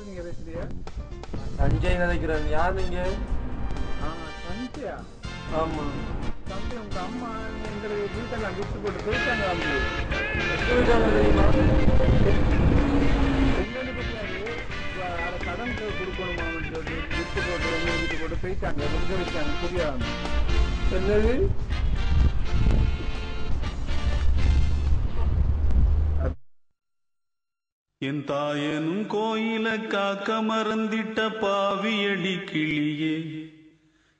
யாரு நீங்க பேசுறீங்க சஞ்சய் நினைக்கிறேன். யார் நீங்க? சந்தியா ஆமா. தம்பி உங்க அம்மா எங்களுக்கு வீட்டெல்லாம் கிஃப்ட் போட்டு போயிட்டாங்க தம்பி போயிட்டாங்க தெரியுமா? என்னன்னு சொல்லி கிஃப்ட் போட்டு வீட்டு போட்டு போயிட்டாங்க. வச்சாங்க புரியாது. என்னது? என் தாயனும் கோயில காக்க மறந்திட்ட பாவியடி கிளியே.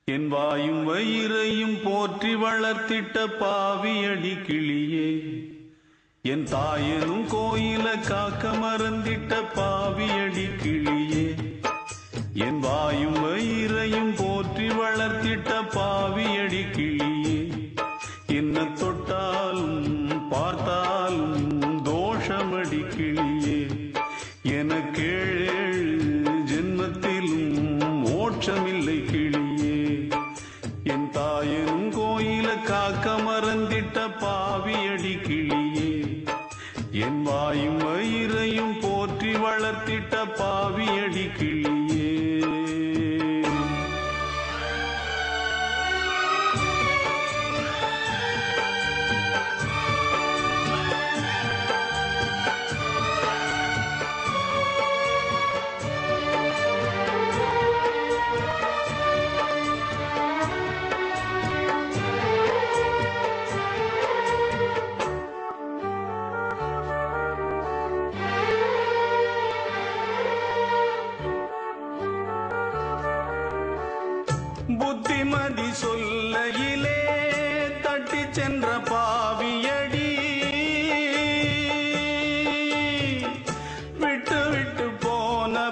என் வாயும் வயிறையும் போற்றி வளர்த்திட்ட பாவியடி கிளியே. என் தாயனும் கோயில காக்க மறந்திட்ட பாவியடி கிளியே. என் வாயும் வயிறையும் போற்றி வளர்த்திட்ட பாவியடி கிளியே. என்ன தொட்டாலும் பார்த்தாலும் தோஷமடி கிளியே. எனக்கேழு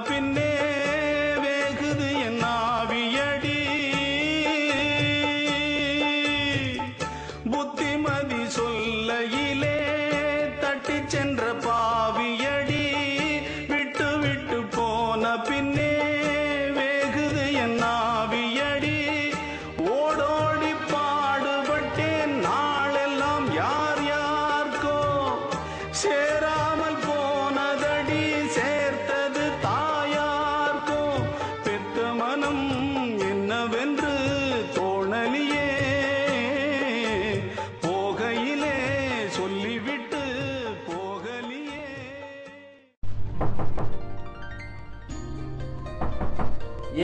போன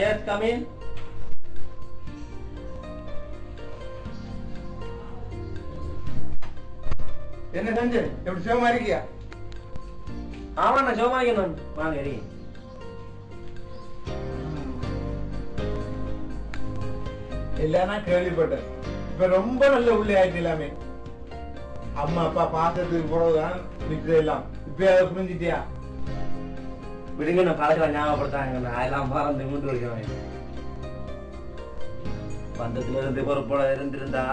எஸ் கமின் என்ன சஞ்சய் எப்படி சுகமா இருக்கியா? ஆமாண்ணா சோமாக்கணும் வாங்க இறங்கி. இல்லைன்னா கேள்விப்பட்டேன். இப்ப ரொம்ப நல்ல உள்ளே ஆயிட்டு எல்லாமே. அம்மா அப்பா பார்த்ததுக்கு பிறகுதான் மிச்சம் எல்லாம். இப்ப புரிஞ்சிட்டியா விடுங்க நான் பழக்கம் ஞாபகப்படுத்தாங்க அதெல்லாம் மறந்து கொண்டு வைக்கிறேன் பந்தத்துல இருந்து பொறுப்போட இருந்திருந்தா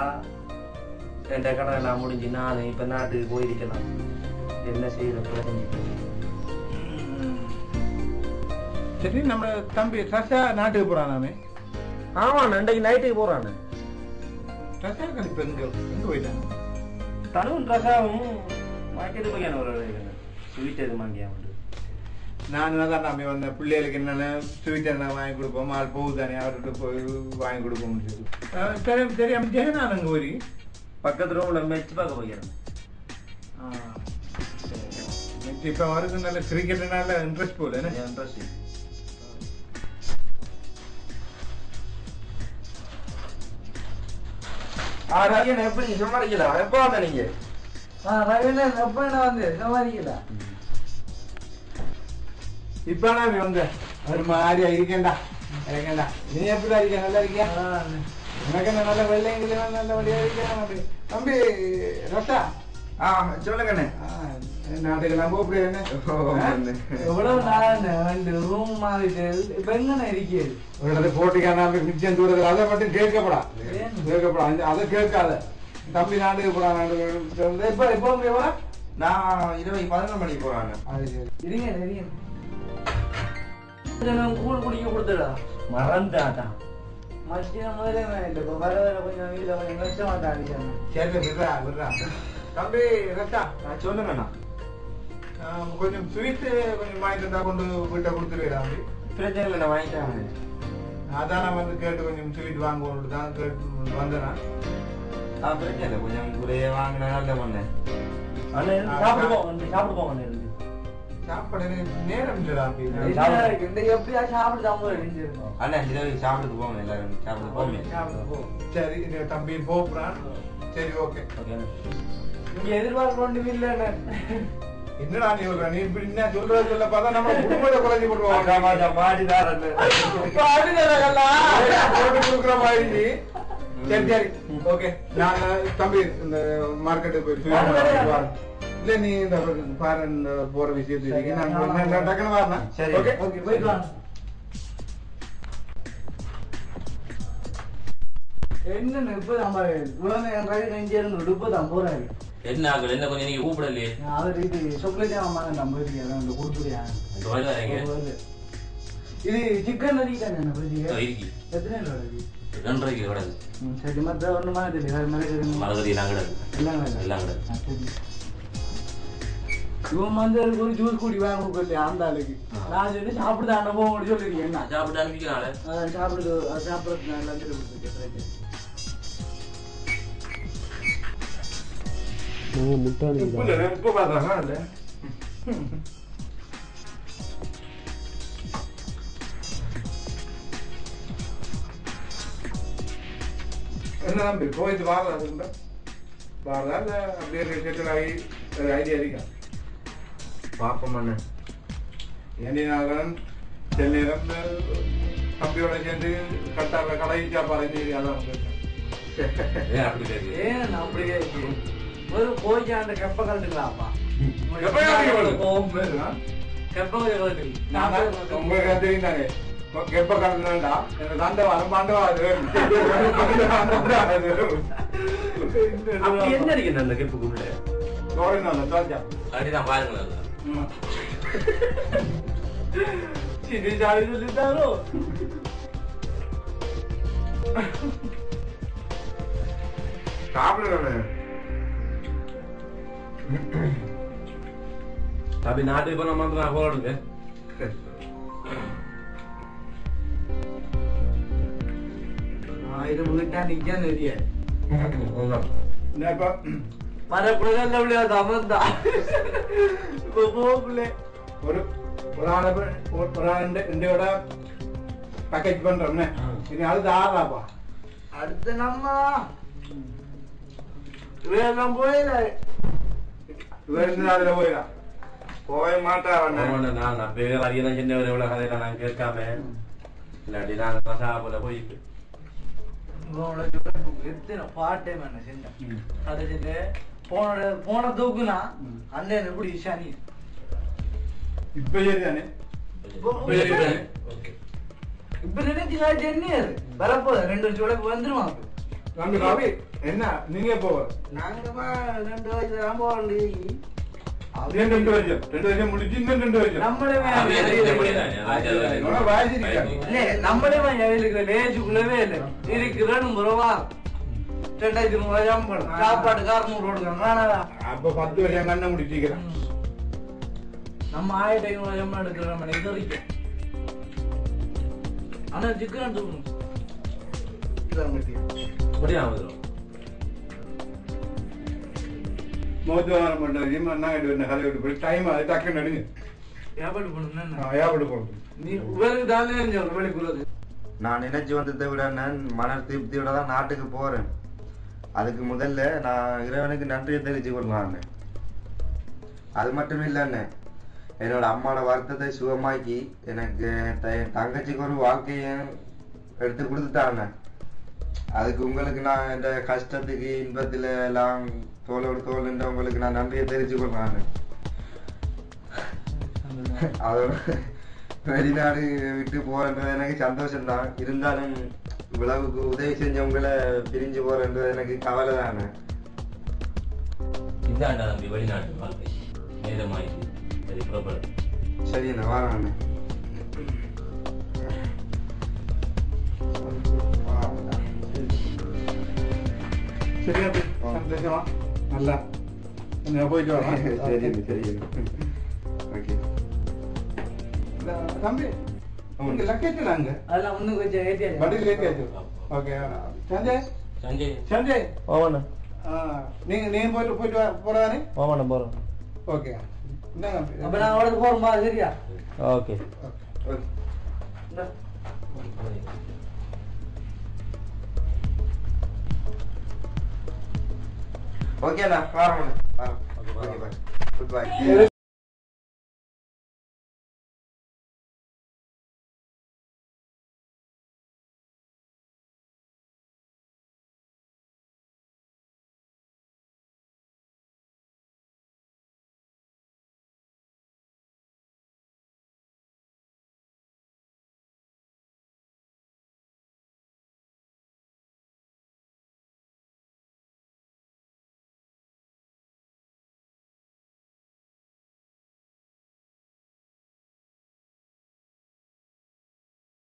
ரெண்ட கடன் எல்லாம் முடிஞ்சு நான் இப்ப நாட்டுக்கு போயிருக்கலாம் என்ன செய்யறது பிள்ளைங்க சரி நம்ம தம்பி ரசா நாட்டுக்கு போறான் நாமே ஆமாண்ணா இன்றைக்கு நைட்டுக்கு போறானு. ரசா இப்ப எங்க எங்க போயிட்டாங்க? தனுவும் ரசாவும் மார்க்கெட்டு போய் ஒரு ஸ்வீட் எது வாங்கியா நான் தான் நம்பி வந்தேன் பிள்ளைகளுக்கு என்னென்ன ஸ்வீட் என்ன வாங்கி கொடுப்போம் ஆள் போகுது தானே அவர்கிட்ட போய் வாங்கி கொடுப்போம்னு சொல்லி அஹ் சரி சரி நம்ம ஜெகநாதன் அங்கே போய் பக்கத்து ரூம்ல மெச்சு பார்க்க போகிறேன் இப்போ அவருக்கு நல்ல கிரிக்கெட்னால இன்ட்ரெஸ்ட் போல என்ன இன்ட்ரெஸ்ட் எப்படி சமாளிக்கலாம் எப்போ வந்த நீங்க இப்போ நான் வந்த ஒரு எப்படி இருக்க? நல்லா இருக்கியா? உனக்கு என்ன நல்ல வெள்ளைங்க நல்ல வழியா இருக்கேன் தம்பி ரத்தா. ஆ சொல்லுங்கண்ணே ஆ, நாட்டுக்கு நம்ம எப்படி என்ன எவ்வளவு நாள் வந்து ரூம் மாறிட்டு இப்ப எங்கண்ணே இருக்கிறது இடத்துல போட்டிக்கான மிச்சம் தூரத்தில் அதை மட்டும் கேட்கப்படா? கேட்கப்படா. அதை கேட்காத. தம்பி நாட்டுக்கு போடா நாட்டுக்கு இப்போ எவ்வளோ நான் இரவு பதினொரு மணிக்கு போறாங்க சரி. இருங்க. இருங்க கூழ் குடிக்க கொடுத்துடா மறந்தாதான். மத்தியம் முதல்ல வேண்டாம் இப்ப வர வர கொஞ்சம் வீட்டுல கொஞ்சம் கஷ்டமா தான் அடிச்சாங்க சரி விடுறா விடுறா. தம்பி ரத்தா. நான் சொல்லுங்கண்ணா கொஞ்சம் ஸ்வீட் கொஞ்சம் வாங்கிட்டு இருந்தா கொண்டு வீட்டை கொடுத்துருவேன் தம்பி. பிரச்சனை இல்லை நான் வாங்கிட்டாங்க அதான் நான் வந்து கேட்டு கொஞ்சம் ஸ்வீட் வாங்குவோம் தான் கேட்டு வந்தேன். நான். ஆ பிரச்சனை இல்லை கொஞ்சம் குறைய வாங்கினா நல்ல பண்ணேன் அண்ணே சாப்பிட்டு போ சாப்பிட்டு போங்க அண்ணே இருந்து. சாப்பாடு எனக்கு நேரம் இல்லடா தம்பி என்ன இருக்கு? இந்த எப்படியா சாப்பிட்டு தான் போய் எழுந்திருக்கோம். அண்ணா இரவு சாப்பிட்டு போங்க எல்லாரும். சாப்பிட்டு போங்க சாப்பிட்டு போ. சரி இந்த தம்பி போப்புறான் சரி ஓகே. ஓகே. இங்க எதிர்பார்க்க ஒண்ணும் இல்லைண்ணே. என்னடா நீ சொல்ற? நீ இப்படி என்ன சொல்ற சொல்ல பார்த்தா நம்ம குடும்பத்தை குறைஞ்சி அக்கா போடுவோம் மாஜா மாடிதாரன்னு போட்டு கொடுக்குற மாதிரி சரி சரி. ஓகே நான் தம்பி இந்த மார்க்கெட்டுக்கு போயிட்டு இல்ல நீ இந்த பாரு இந்த போற விஷயத்துக்கு நான் டக்குனு வரேன் சரி. ஓகே ஓகே, போயிட்டு வாங்க. என்னண்ணே இப்பதான் பாரு, இவ்வளவு நேரம் drive நெஞ்சே இருந்து இப்பதான் போறாரு. என்ன ஆகுது என்ன கொஞ்சம் நீங்க கூப்பிடலையே அவர் இது கொடுக்குறியா? இது சிக்கன் தானே என்ன எத்தனை? ரெண்டரைக்கு ம், சரி வேற மாதிரி தெரியுமா? மரகதி எல்லாம் கிடக்கு எல்லாம் வேண்டாம். எல்லாம் கிடக்கு கொடுக்கலையா அந்த ஆளுக்கு நான் சொல்லி சாப்பிடுதான் போக சொல்லிருக்கேன் என்ன சாப்பிட்டு அனுப்பிக்கிறாங்களே அதான் சாப்பிடுது அது சாப்பிடுறது நான் லஞ்சு கொடுத்துருக்கேன் உப்பு இல்ல உப்பு பார்த்தாங்க இல்ல என்ன தம்பி போயிட்டு வாரதா திரும்ப வாரதா இல்ல அப்படியே செட்டில் ஆகி ஒரு ஐடியா இருக்கா பாப்போம் அண்ணன் ஏண்டி நாகரன் நேரம் தம்பியோட சேர்ந்து கட்டார கடை சாப்பாடு உங்களுக்கு ஏன் அப்படி கேட்கு ஏன் நான் அப்படி கேட்கிறேன்? ஒரு போய் அந்த கெப்ப கலந்துக்கலாம்ப்பா கெப்ப கலந்து நான் உங்களுக்கு தெரியுந்தாங்க எப்ப கலந்துனா எனக்கு தாண்ட வரும் பாண்ட அப்படி என்ன இருக்கு அந்த கெப்புக்குள்ள চিনি জানি তো দিতে আরও tapi nada ibu nama tuh aku orang deh ah itu mungkin kan ikan dia enggak enggak இப்ப மரப்புழகல்ல விளையாடு அமர்ந்தா இப்ப போகல ஒரு ஒரு ஆளை போய் ஒரு ஆள் இந்த இந்தியோட பேக்கேஜ் பண்றோம்னே இனி அது ஆறாப்பா அடுத்து நம்ம வேலாம் போயில அதுல போயிடா போவே மாட்டா ஆமாண்ணா, நான் பேர் அதிகம் சின்னவர் எவ்வளவு கதையில நான் கேட்காம இல்லாட்டி நான் போயிட்டு பாட்டே சின்ன அது சின்ன போன போன தூக்குனா அண்ணன் எப்படி இப்ப சரிதானே இப்ப நினைச்சு காய்ச்சி என்ன வரப்போகுது ரெண்டு வருஷம் உழைப்பு வந்துருவாங்க தம்பி ரவி என்ன நீங்க போவ நாங்கம்மா ரெண்டு வயசு ரொம்ப ரெண்டு ரெண்டு வருஷம் ரெண்டு வருஷம் முடிச்சு இன்னும் ரெண்டு வருஷம் நம்மளே அது அது. இருக்கிற லேஜுக்குள்ளவே இல்லை இருக்கிறேன்னு ரூபா ரெண்டாயிரத்தி சம்பளம் அப்ப பத்து வருஷம் கண்ணை முடிச்சிக்கிறேன் நம்ம ஆயிரத்தி ஐநூறு சம்பளம் எடுக்கிற நம்ம இது வரைக்கும் ஆனா சிக்கன் வந்துடும் மோத்துவாரம் பண்றது கதை விட்டு போய் டைம் அது டக்குன்னு நடுங்க வியாபாரம் பண்ணணும் நீ தானே ஒரு வெளிக்குள்ளது நான் நினைச்சு வந்ததை விட நான் மன திருப்தியோட தான் நாட்டுக்கு போறேன் அதுக்கு முதல்ல நான் இறைவனுக்கு நன்றியை தெரிஞ்சு கொள்வாங்க அது மட்டும் இல்லைண்ணே என்னோட அம்மாவோட வருத்தத்தை சுகமாக்கி எனக்கு என் தங்கச்சிக்கு ஒரு வாழ்க்கையை எடுத்து கொடுத்துட்டாங்க அதுக்கு உங்களுக்கு நான் இந்த கஷ்டத்துக்கு இன்பத்தில் எல்லாம் தோளோடு தோல் உங்களுக்கு நான் நன்றியை தெரிஞ்சு கொள்வாங்க அதோட வெளிநாடு விட்டு போறன்றது எனக்கு சந்தோஷம்தான். இருந்தாலும் இவ்வளவுக்கு உதவி செஞ்சவங்களை பிரிஞ்சு போறன்றது எனக்கு கவலை தானே இதாண்டா தம்பி வெளிநாட்டு வாழ்க்கை. நேரமாயிட்டு சரி புறப்படு. சரி நான் வரேன் சரியா சந்தோஷமா? நல்லா. போயிட்டு வரேன். சரி சரி இந்த தம்பி உங்க லக்கேஜ் அங்க. அதெல்லாம் ஒண்ணு கொஞ்சம் ஏத்தியாச்சு வண்டியில் ஏற்றியாச்சு ஓகே சஞ்சய்? சஞ்சய். சஞ்சய்? ஆமாண்ணா ஆ, நீங்க நீங்க போயிட்டு போயிட்டு வா- போறானே ஆமாண்ணா போகிறோம் ஓகே. இந்தாங்க. அப்ப நான் அவளுக்கு போறோமா சரியா? ஓகே. ஓகே. இந்த. ஓகேண்ணா வரேன் ஓகே பாய். Good bye